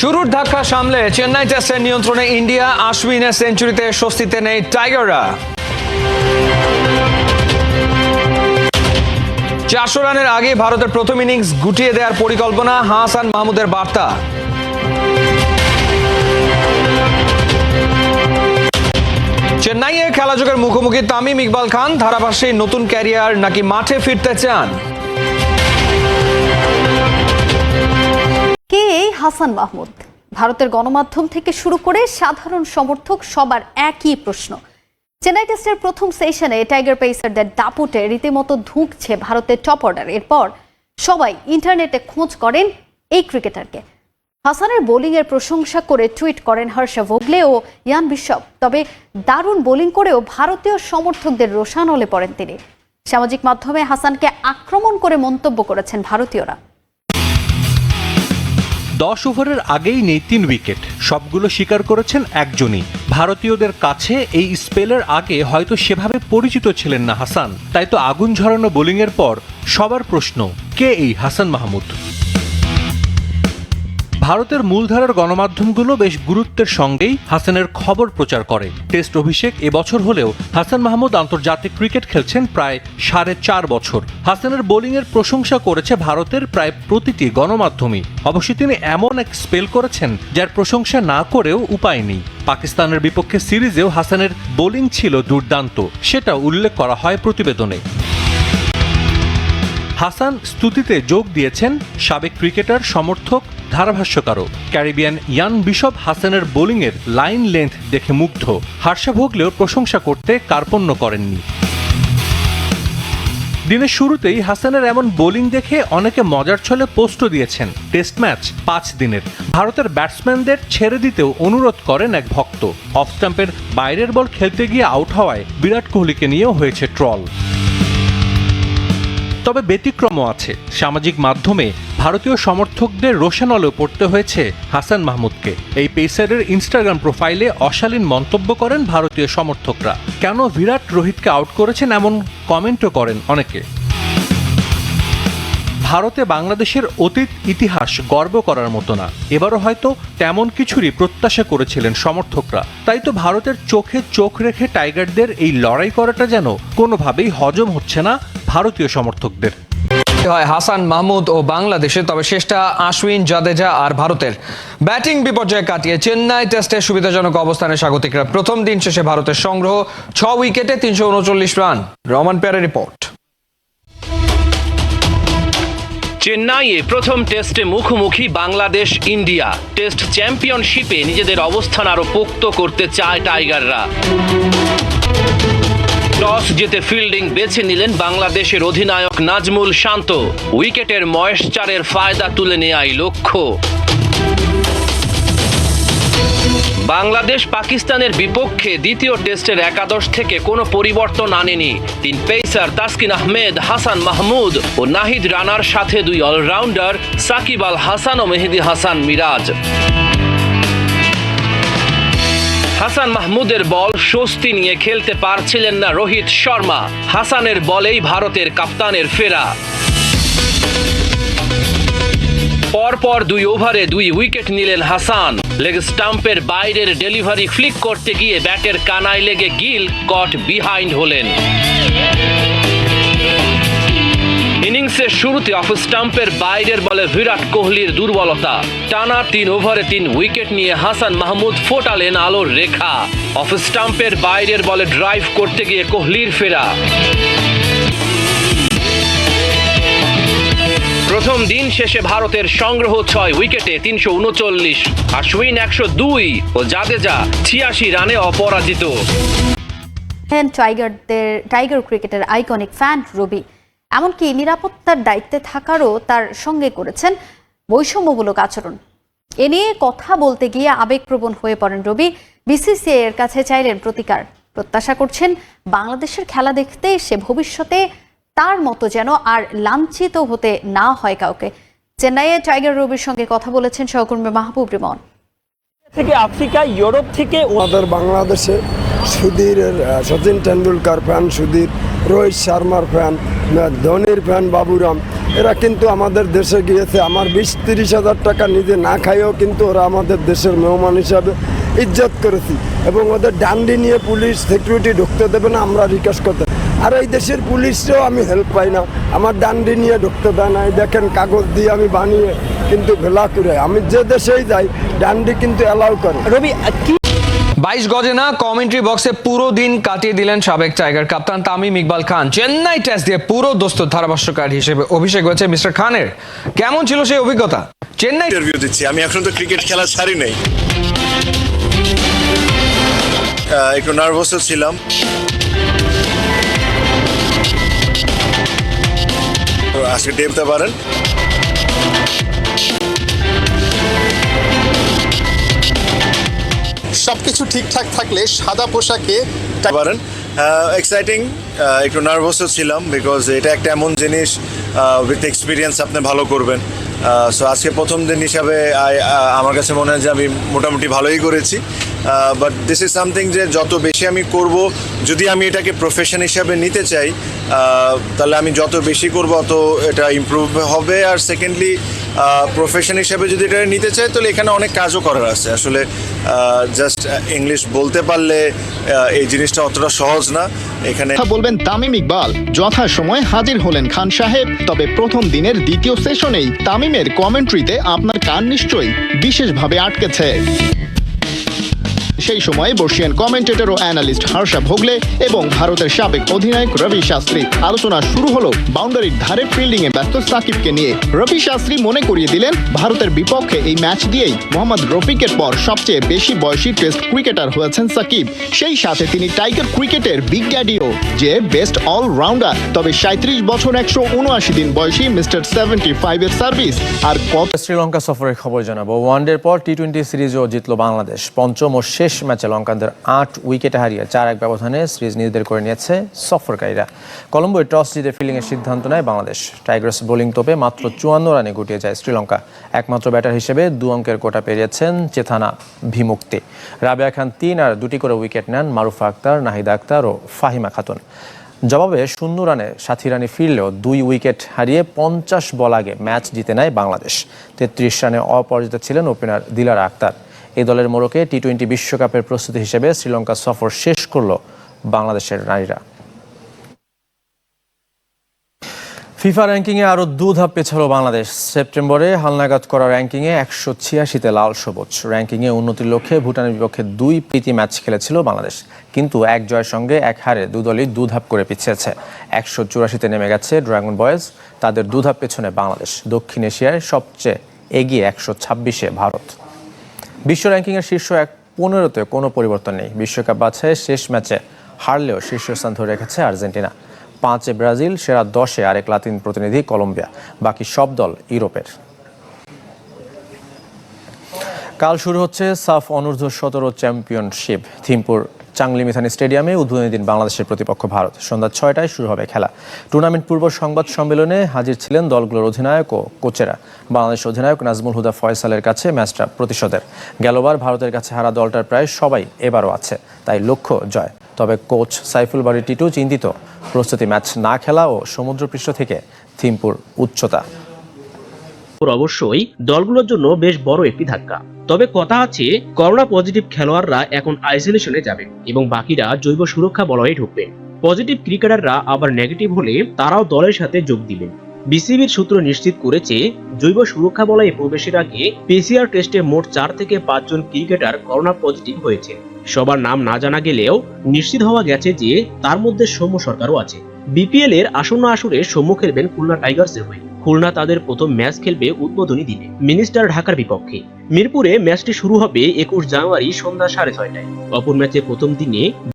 শুরুর ধাক্কা সামলে চেন্নাই টেস্টের নিয়ন্ত্রণে ইন্ডিয়া আশ্বিনের সেঞ্চুরিতে স্বস্তিতে নেই টাইগাররা। চারশো রানের আগে ভারতের প্রথম ইনিংস গুটিয়ে দেওয়ার পরিকল্পনা হাসান মাহমুদের বার্তা। চেন্নাইয়ে খেলাযোগের মুখোমুখি তামিম ইকবাল খান, ধারাভাষ্যে নতুন ক্যারিয়ার নাকি মাঠে ফিরতে চান? কে এই হাসান মাহমুদ? ভারতের গণমাধ্যম থেকে শুরু করে সাধারণ সমর্থক সবার একই প্রশ্ন। চেন্নাই টেস্টের প্রথম সেশনে টাইগার পেসারদের দাপুটে রীতিমতো ধুঁকছে ভারতের টপ অর্ডার। এরপর সবাই ইন্টারনেটে খোঁজ করেন এই ক্রিকেটারকে। হাসানের বোলিংয়ের প্রশংসা করে টুইট করেন হর্ষ ভোগলে ও ইয়ান বিশপ তবে দারুণ বোলিং করেও ভারতীয় সমর্থকদের রোষানলে পড়েন তিনি। সামাজিক মাধ্যমে হাসানকে আক্রমণ করে মন্তব্য করেছেন ভারতীয়রা। দশ ওভারের আগেই নেই তিন উইকেট। সবগুলো স্বীকার করেছেন একজনই। ভারতীয়দের কাছে এই স্পেলের আগে হয়তো সেভাবে পরিচিত ছিলেন না হাসান। তাই তো আগুন ঝরানো বোলিংয়ের পর সবার প্রশ্ন, কে এই হাসান মাহমুদ? ভারতের মূলধারার গণমাধ্যমগুলো বেশ গুরুত্বের সঙ্গেই হাসানের খবর প্রচার করে। টেস্ট অভিষেক এবছর হলেও হাসান মাহমুদ আন্তর্জাতিক ক্রিকেট খেলছেন প্রায় সাড়ে চার বছর। হাসানের বোলিংয়ের প্রশংসা করেছে ভারতের প্রায় প্রতিটি গণমাধ্যমই। অবশ্য তিনি এমন এক স্পেল করেছেন যার প্রশংসা না করেও উপায় নেই। পাকিস্তানের বিপক্ষে সিরিজেও হাসানের বোলিং ছিল দুর্দান্ত, সেটা উল্লেখ করা হয় প্রতিবেদনে। হাসান স্তুতিতে যোগ দিয়েছেন সাবেক ক্রিকেটার, সমর্থক ধারাভাষ্যকারও। ক্যারিবিয়ান ইয়ান বিশপ হাসানের বোলিংয়ের লাইন লেন্থ দেখে মুগ্ধ। হার্ষা ভোগলেও প্রশংসা করতে কার্পণ্য করেননি। দিনের শুরুতেই হাসানের এমন বোলিং দেখে অনেকে মজার ছলে পোস্টও দিয়েছেন। টেস্ট ম্যাচ পাঁচ দিনের। ভারতের ব্যাটসম্যানদের ছেড়ে দিতেও অনুরোধ করেন এক ভক্ত। অফ স্টাম্পের বাইরের বল খেলতে গিয়ে আউট হওয়ায় বিরাট কোহলিকে নিয়েও হয়েছে ট্রল। তবে ব্যতিক্রমও আছে। সামাজিক মাধ্যমে ভারতীয় সমর্থকদের রোশানলেও পড়তে হয়েছে হাসান মাহমুদকে। এই পেসারের ইনস্টাগ্রাম প্রোফাইলে অশালীন মন্তব্য করেন ভারতীয় সমর্থকরা। কেন বিরাট রোহিতকে আউট করেছেন এমন কমেন্টও করেন অনেকে। ভারতে বাংলাদেশের অতীত ইতিহাস গর্ব করার মতো না। এবারও হয়তো তেমন কিছুরই প্রত্যাশা করেছিলেন সমর্থকরা। তাই তো ভারতের চোখে চোখ রেখে টাইগারদের এই লড়াই করাটা যেন কোনোভাবেই হজম হচ্ছে না ভারতীয় সমর্থকদের। হয় হাসান মাহমুদ ও বাংলাদেশে, তবে শেষটা আশ্বিন, জাদেজা আর ভারতের। ব্যাটিং বিপর্যয় কাটিয়ে চেন্নাই টেস্টে সুবিধাজনক অবস্থানে স্বাগতিকরা। প্রথম দিন শেষে ভারতের সংগ্রহ, ছ উইকেটে তিনশো উনচল্লিশ রান। রমান পেয়ারের রিপোর্ট। চেন্নাইয়ে প্রথম টেস্টে মুখোমুখি বাংলাদেশ, ইন্ডিয়া। টেস্ট চ্যাম্পিয়নশিপে নিজেদের অবস্থান আরও পোক্ত করতে চায় টাইগাররা। টস জিতে ফিল্ডিং বেছে নিলেন বাংলাদেশের অধিনায়ক নাজমুল শান্ত। উইকেটের ময়েশ্চারের ফায়দা তুলে নেয়াই লক্ষ্য। বাংলাদেশ পাকিস্তানের বিপক্ষে দ্বিতীয় টেস্টের একাদশ থেকে কোনো পরিবর্তন আনেনি। তিন পেসার তাসকিন আহমেদ, হাসান মাহমুদ ও নাহিদ রানার সাথে দুই অলরাউন্ডার সাকিব আল হাসান ও মেহেদি হাসান মিরাজ। হাসান মাহমুদের বল স্বস্তি নিয়ে খেলতে পারছিলেন না রোহিত শর্মা। হাসানের বলেই ভারতের কাপ্তানের ফেরা। পরপর দুই ওভারে দুই উইকেট নিলেন হাসান। লেগ স্টাম্পের বাইরের ডেলিভারি ফ্লিক করতে গিয়ে ব্যাটের কানায় লেগে গিল, কট বিহাইন্ড হলেন। ইনিংসের শুরুতে অফ স্টাম্পের বাইরের বলে বিরাট কোহলির দুর্বলতা। টানা তিন ওভারে তিন উইকেট নিয়ে হাসান মাহমুদ ফোটালেন আলোর রেখা। অফ স্টাম্পের বাইরের বলে ড্রাইভ করতে গিয়ে কোহলির ফেরা। প্রথম দিন শেষে ভারতের সংগ্রহ ছয় উইকেটে তিনশো উনচল্লিশ, আশ্বিন একশো দুই ও জাদেজা ছিয়াশি রানে অপরাজিত। টাইগারদের টাইগার ক্রিকেটের আইকনিক ফ্যান রবি এমনকি নিরাপত্তার দায়িত্বে থাকারও তার সঙ্গে করেছেন বৈষম্যমূলক আচরণ। এ নিয়ে কথা বলতে গিয়ে আবেগপ্রবণ হয়ে পড়েন রবি। বিসিসিআই এর কাছে চাইলেন প্রতিকার। প্রত্যাশা করছেন বাংলাদেশের খেলা দেখতে সে ভবিষ্যতে তার মতো যেন আর লাঞ্ছিত হতে না হয় কাউকে। চেন্নাইয়ে টাইগার রবির সঙ্গে কথা বলেছেন সহকর্মী মাহবুব রিমন। থেকে আফ্রিকা ইউরোপ থেকে আমাদের বাংলাদেশে সুধীর সচিন টেন্ডুলকার ফ্যান সুধীর রোহিত শর্মার ফ্যান ধোনির ফ্যান বাবুরাম। এরা কিন্তু আমাদের দেশে গিয়েছে। আমার বিশ তিরিশ হাজার টাকা নিজে না খাইয়েও কিন্তু ওরা আমাদের দেশের মেহমান হিসাবে ইজ্জত করেছি। এবং ওদের ডান্ডি নিয়ে পুলিশ সিকিউরিটি ঢুকতে দেবে না, আমরা রিকোয়েস্ট করতে। আর এই দেশের পুলিশকেও আমি হেল্প পাই না। আমার ডান্ডি নিয়ে ঢুকতে দেয় না। এই দেখেন কাগজ দিয়ে আমি বানিয়ে কিন্তু ভেলা করে আমি যে দেশেই যাই, ডান্ডি কিন্তু অ্যালাউ করে। রবি, কি বাইশ গজে না কমেন্ট্রি বক্সে পুরো দিন কাটিয়ে দিলেন সাবেক টাইগার কাপ্তান তামিম ইকবাল খান। চেন্নাই টেস্ট দিয়ে পুরো দোস্ত ধারাভাষ্যকার হিসেবে অভিষেক হয়েছে মিস্টার খানের। কেমন ছিল সেই অভিজ্ঞতা? চেন্নাই ইন্টারভিউ দিচ্ছি। আমি এখন তো ক্রিকেট খেলা ছাড়ি নাই। একটু নার্ভাসও ছিলাম। আজকে দেখতে পারেন। সবকিছু ঠিকঠাক থাকলে সাদা পোশাকে পারেন। এক্সাইটিং একটু নার্ভাসও ছিলাম বিকজ এটা একটা এমন জিনিস উইথ এক্সপিরিয়েন্স আপনি ভালো করবেন। সো আজকে প্রথম দিন হিসাবে আমার কাছে মনে হয় যে আমি মোটামুটি ভালোই করেছি। বাট দিস ইজ সামথিং যে যত বেশি আমি করব, যদি আমি এটাকে প্রফেশন হিসাবে নিতে চাই তাহলে আমি যত বেশি করব অত এটা ইমপ্রুভ হবে। আর সেকেন্ডলি প্রফেশন হিসাবে যদি এটা নিতে চাই, তাহলে এখানে অনেক কাজও করার আছে। আসলে জাস্ট ইংলিশ বলতে পারলে এই জিনিসটা অতটা সহজ না। এখানে বলবেন তামিম ইকবাল। যথাসময়ে হাজির হলেন খান সাহেব। তবে প্রথম দিনের দ্বিতীয় সেশনেই তামিমের কমেন্ট্রিতে আপনার কান নিশ্চয়ই বিশেষভাবে আটকেছে। সেই সময় বর্ষিয়ান কমেন্টেটর ও অ্যানালিস্ট হর্ষা ভোগলে এবং ভারতের সাবেক অধিনায়ক রবি শাস্ত্রী। আলোচনা শুরু হলো বাউন্ডারির ধারে ফিল্ডিং এ ব্যস্ত সাকিবকে নিয়ে। রবি শাস্ত্রী মনে করিয়ে দিলেন, ভারতের বিপক্ষে এই ম্যাচ দিয়েই মোহাম্মদ রফিকের পর সবচেয়ে বেশি বয়সী টেস্ট ক্রিকেটার হয়েছেন সাকিব। সেই সাথে তিনি টাইগার ক্রিকেটের বিগ ড্যাডিও যে বেস্ট অলরাউন্ডার তবে সাঁত্রিশ বছর একশো উনআশি দিন বয়সী মিস্টার সেভেন্টি ফাইভ এর সার্ভিস আর কত শ্রীলঙ্কা সফরের খবর জানাব। ওয়ানডের পর টি টোয়েন্টি সিরিজও জিতল বাংলাদেশ, পঞ্চম ও শেষ ম্যাচে লঙ্কানদের আট উইকেটে হারিয়ে চার এক ব্যবধানে সিরিজ নিজেদের করে নিয়েছে সফরকারীরা। কলম্বোয় টস জিতে ফিল্ডিংয়ের সিদ্ধান্ত নেয় বাংলাদেশ। টাইগার্স বোলিং তোপে মাত্র চুয়ান্ন রানে গুটিয়ে যায় শ্রীলঙ্কা। একমাত্র ব্যাটার হিসেবে দু অঙ্কের কোটা পেরিয়েছেন চেথানা ভিমুক্তি। রাবেয়া খান তিন আর দুটি করে উইকেট নেন মারুফা আক্তার, নাহিদা আক্তার ও ফাহিমা খাতুন। জবাবে শূন্য রানে সাথী রানে ফিরলেও দুই উইকেট হারিয়ে পঞ্চাশ বল আগে ম্যাচ জিতে নেয় বাংলাদেশ। তেত্রিশ রানে অপরাজিত ছিলেন ওপেনার দিলারা আক্তার। এই দলের মোড়কে টি টোয়েন্টি বিশ্বকাপের প্রস্তুতি হিসেবে শ্রীলঙ্কা সফর শেষ করল বাংলাদেশের নারীরা। ফিফা র্যাঙ্কিংয়ে আরও দু ধাপ পেছালো বাংলাদেশ। সেপ্টেম্বরে হালনাগাদ করা র্যাঙ্কিংয়ে একশো ছিয়াশিতে লাল সবুজ। র্যাঙ্কিংয়ে উন্নতির লক্ষ্যে ভুটানের বিপক্ষে দুই প্রীতি ম্যাচ খেলেছিল বাংলাদেশ। কিন্তু এক জয়ের সঙ্গে এক হারে দু দলই দু ধাপ করে পিছিয়েছে। একশো চুরাশিতে নেমে গেছে ড্রাগন বয়েজ। তাদের দু ধাপ পেছনে বাংলাদেশ। দক্ষিণ এশিয়ায় সবচেয়ে এগিয়ে একশো ছাব্বিশে ভারত। বিশ্ব র্যাঙ্কিংয়ের শীর্ষ এক পনেরোতে কোনো পরিবর্তন নেই। বিশ্বকাপ বাছাইয়ে শেষ ম্যাচে হারলেও শীর্ষস্থান ধরে রেখেছে আর্জেন্টিনা। পাঁচে ব্রাজিল, সেরা দশে আরেক লাতিন প্রতিনিধি কলম্বিয়া। বাকি সব দল ইউরোপের। কাল শুরু হচ্ছে সাফ অনূর্ধ্ব সতেরো চ্যাম্পিয়নশিপ। থিমপুর চাংলি মিথানি স্টেডিয়ামে উদ্বোধনী দিন বাংলাদেশের প্রতিপক্ষ ভারত। সন্ধ্যা ছয়টায় শুরু হবে খেলা। টুর্নামেন্ট পূর্ব সংবাদ সম্মেলনে হাজির ছিলেন দলগুলোর অধিনায়ক ও কোচেরা। বাংলাদেশ অধিনায়ক নাজমুল হুদা ফয়সালের কাছে ম্যাচটা প্রতিশোধের। গেলবার ভারতের কাছে হারা দলটার প্রায় সবাই এবারও আছে, তাই লক্ষ্য জয়। তবে কোচ সাইফুল বাড়ি টিটু চিন্তিত। প্রস্তুতি ম্যাচ না খেলা ও সমুদ্রপৃষ্ঠ থেকে থিমপুর উচ্চতা। অবশ্যই দলগুলোর জন্য বেশ বড় একটি ধাক্কা। তবে কথা আছে, করোনা পজিটিভ খেলোয়াড়রা এখন আইসোলেশনে যাবে এবং বাকিরা জৈব সুরক্ষা বলয়ে ঢুকবেন পজিটিভ ক্রিকেটাররা আবার নেগেটিভ হলে তারাও দলের সাথে যোগ দিবেন বিসিবির সূত্র নিশ্চিত করেছে, জৈব সুরক্ষা বলয়ে প্রবেশের আগে পিসিআর টেস্টে মোট চার থেকে পাঁচজন ক্রিকেটার করোনা পজিটিভ হয়েছে। সবার নাম না জানা গেলেও নিশ্চিত হওয়া গেছে যে তার মধ্যে সৌম্য সরকারও আছে। বিপিএল এর আসন্ন আসরে সম্মুখ খেলবেন খুলনা টাইগার্সের হয়ে। খুলনা তাদের প্রথম ম্যাচ খেলবে উদ্বোধনী দিনে। মিনিস্টার ঢাকার বিপক্ষে। মিরপুরে ম্যাচটি শুরু হবে একুশ জানুয়ারি সন্ধ্যা সাড়ে ছয়টায়। অপর ম্যাচের প্রথম দিনে